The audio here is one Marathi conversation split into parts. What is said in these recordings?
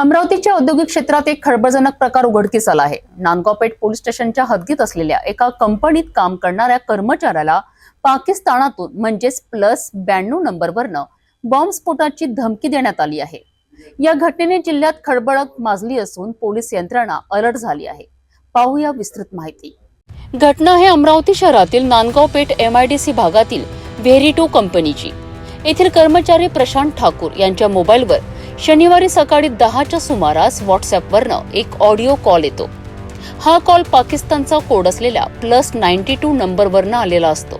अमरावतीच्या औद्योगिक क्षेत्रात एक खळबळजनक प्रकार उघडकीस आला आहे. नांदगावपेठ पोलीस स्टेशनच्या हद्दीत असलेल्या एका कंपनीत काम करणाऱ्या कर्मचाऱ्याला पाकिस्तानातून म्हणजेच प्लस ब्याण्णव नंबरवरनं बॉम्बस्फोटाची धमकी देण्यात आली आहे. या घटनेने जिल्ह्यात खळबळक माजली असून पोलीस यंत्रणा अलर्ट झाली आहे. पाहूया विस्तृत माहिती. घटना हे अमरावती शहरातील नांदगाव पेठ सी भागातील व्हेरिटो कंपनीची. येथील कर्मचारी प्रशांत ठाकूर यांच्या मोबाईलवर शनिवारी सकाळी दहाच्या सुमारास व्हॉट्सअपवरनं एक ऑडिओ कॉल येतो. हा कॉल पाकिस्तानचा कोड असलेल्या प्लस नाईन्टी टू नंबरवरनं आलेला असतो.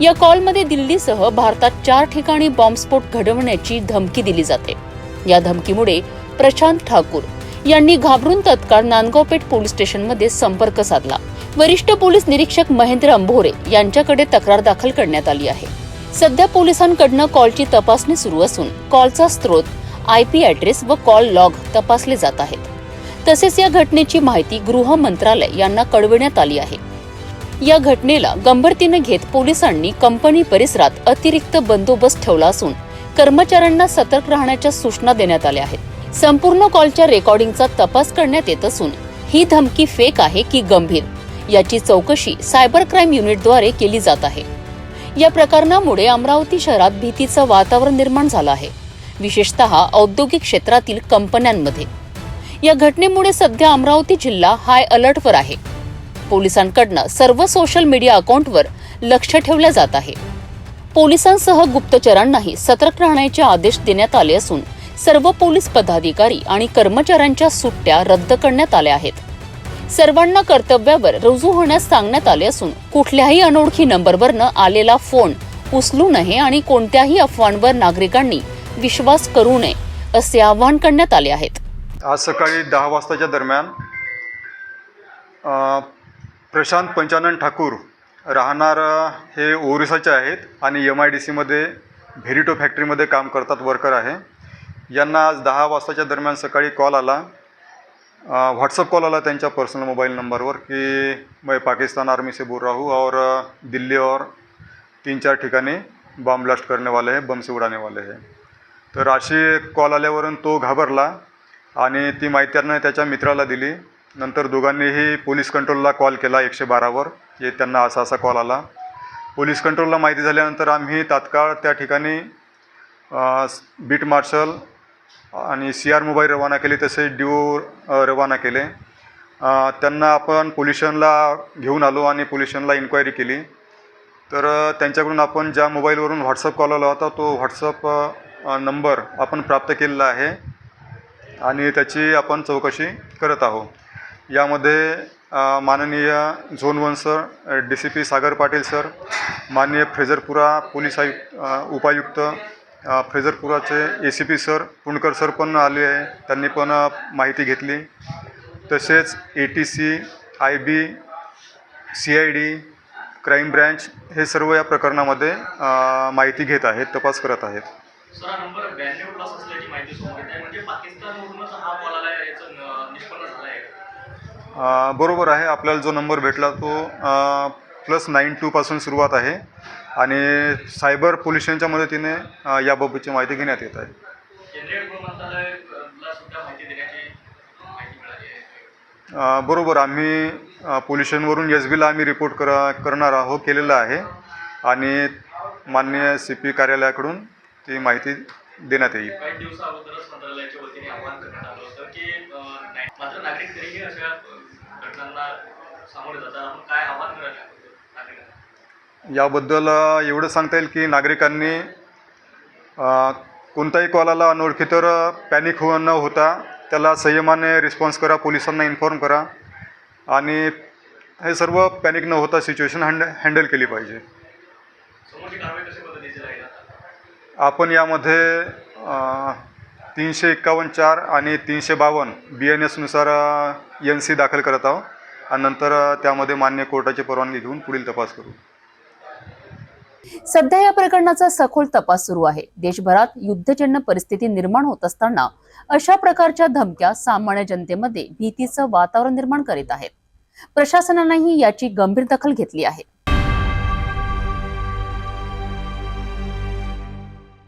या कॉलमध्ये दिल्लीसह भारतात चार ठिकाणी बॉम्बस्फोट घडवण्याची धमकी दिली जाते. या धमकीमुळे प्रशांत ठाकूर यांनी घाबरून तत्काळ नांदगावपेठ पोलीस स्टेशनमध्ये संपर्क साधला. वरिष्ठ पोलीस निरीक्षक महेंद्र अंभोरे यांच्याकडे तक्रार दाखल करण्यात आली आहे. सध्या पोलिसांकडनं कॉलची तपासणी सुरू असून कॉलचा स्रोत आय पी ॲड्रेस व कॉल लॉग तपासले जात आहेत. तसेच या घटनेची माहिती गृह मंत्रालय यांना कळविण्यात आली आहे. या घटनेला गंभीरतेने घेत पोलिसांनी कंपनी परिसरात अतिरिक्त बंदोबस्त ठेवला असून कर्मचाऱ्यांना सतर्क राहण्याच्या सूचना देण्यात आल्या आहेत. संपूर्ण कॉलच्या रेकॉर्डिंगचा तपास करण्यात येत असून ही धमकी फेक आहे की गंभीर याची चौकशी सायबर क्राईम युनिटद्वारे केली जात आहे. या प्रकरणामुळे अमरावती शहरात भीतीचं वातावरण निर्माण झालं आहे. विशेषतः औद्योगिक क्षेत्रातील कंपन्यांमध्ये. या घटनेमुळे सध्या अमरावती जिल्हा हाय अलर्टवर आहे. पोलिसांकडनं सर्व सोशल मीडिया अकाउंटवर लक्ष ठेवलं जात आहे. पोलिसांसह गुप्तचरांनाही सतर्क राहण्याचे आदेश देण्यात आले असून सर्व पोलीस पदाधिकारी आणि कर्मचाऱ्यांच्या सुट्ट्या रद्द करण्यात आल्या आहेत. सर्वांना कर्तव्यावर रुजू होण्यास सांगण्यात आले असून कुठल्याही अनोळखी नंबरवरनं आलेला फोन उचलू नये आणि कोणत्याही अफवांवर नागरिकांनी विश्वास करू नये असे आवाहन करण्यात आले आहेत. आज सकाळी दहा वाजताच्या दरम्यान प्रशांत पंचानन ठाकूर राहणार हे ओरिसाचे आहेत आणि एम आय डी सीमध्ये व्हेरिटो फॅक्टरीमध्ये काम करतात वर्कर आहे. यांना आज दहा वाजताच्या दरम्यान सकाळी कॉल आला. व्हॉट्सअप कॉल आला त्यांच्या पर्सनल मोबाईल नंबरवर की मैं पाकिस्तान आर्मी से बोल रहा हूँ और दिल्ली और तीन चार ठिकाणी बॉम्ब ब्लास्ट करने वाले हैं बम से उडाने वाले हैं. तर अशी कॉल आल्यावरून तो घाबरला आणि ती माहिती त्यानं त्याच्या मित्राला दिली. नंतर दोघांनीही पोलीस कंट्रोलला कॉल केला एकशे बारावर. जे त्यांना असा असा कॉल आला. पोलीस कंट्रोलला माहिती झाल्यानंतर आम्ही तात्काळ त्या ठिकाणी बीट मार्शल आणि सी आर मोबाईल रवाना केले तसे ड्यू रवाना केले. त्यांना आपण पोल्युशनला घेऊन आलो आणि पोलिशनला इन्क्वायरी केली. तर त्यांच्याकडून आपण ज्या मोबाईलवरून व्हॉट्सअप कॉल आला होता तो व्हॉट्सअप नंबर आपण प्राप्त केलेला आहे आणि त्याची आपण चौकशी करत आहोत. यामध्ये माननीय zone one sir D C P Sagar Patil sir माननीय फ्रेझरपुरा पोलीस आयुक्त उपायुक्त फ्रेझरपुराचे A C P sir Punkar sir पण आले आहे. त्यांनी पण माहिती घेतली. तसेच A T C I B C I D crime branch हे सर्व या प्रकरणामध्ये माहिती घेत आहेत तपास करत आहेत. सर हा नंबर ब्याण्णव प्लस असल्याची माहिती समोर येत आहे. म्हणजे पाकिस्तानवरूनच हा कॉल आला याचं निष्पन्न झालं आहे बरोबर आहे. आपल्याला जो नंबर भेटला तो प्लस नाईन टूपासून सुरुवात आहे. आणि सायबर पोलिसांच्या मदतीने याबाबतची माहिती घेण्यात येत आहे. बरोबर. आम्ही अ, पोलिसांवरून एस बीला आम्ही रिपोर्ट करा करणार आहोत केलेलं आहे. आणि माननीय सी पी कार्यालयाकडून ती माहिती देण्यात येईल. याबद्दल एवढं सांगता येईल की नागरिकांनी कोणताही कॉल आला अनोळखी तर पॅनिक हो न होता त्याला संयमाने रिस्पॉन्स करा पोलिसांना इन्फॉर्म करा आणि हे सर्व पॅनिक न होता सिच्युएशन हँड हँडल केली पाहिजे. आपण यामध्ये तीनशे एक्कावन्न चार आणि तीनशे बावन्न बी एन एसनुसार एन सी दाखल करत आहोत. आणि नंतर त्यामध्ये मान्य कोर्टाची परवानगी घेऊन पुढील तपास करू. सध्या या प्रकरणाचा सखोल तपास सुरू आहे. देशभरात युद्धजन्य परिस्थिती निर्माण होत असताना अशा प्रकारच्या धमक्या सामान्य जनतेमध्ये भीतीचं वातावरण निर्माण करीत आहेत. प्रशासनानेही याची गंभीर दखल घेतली आहे.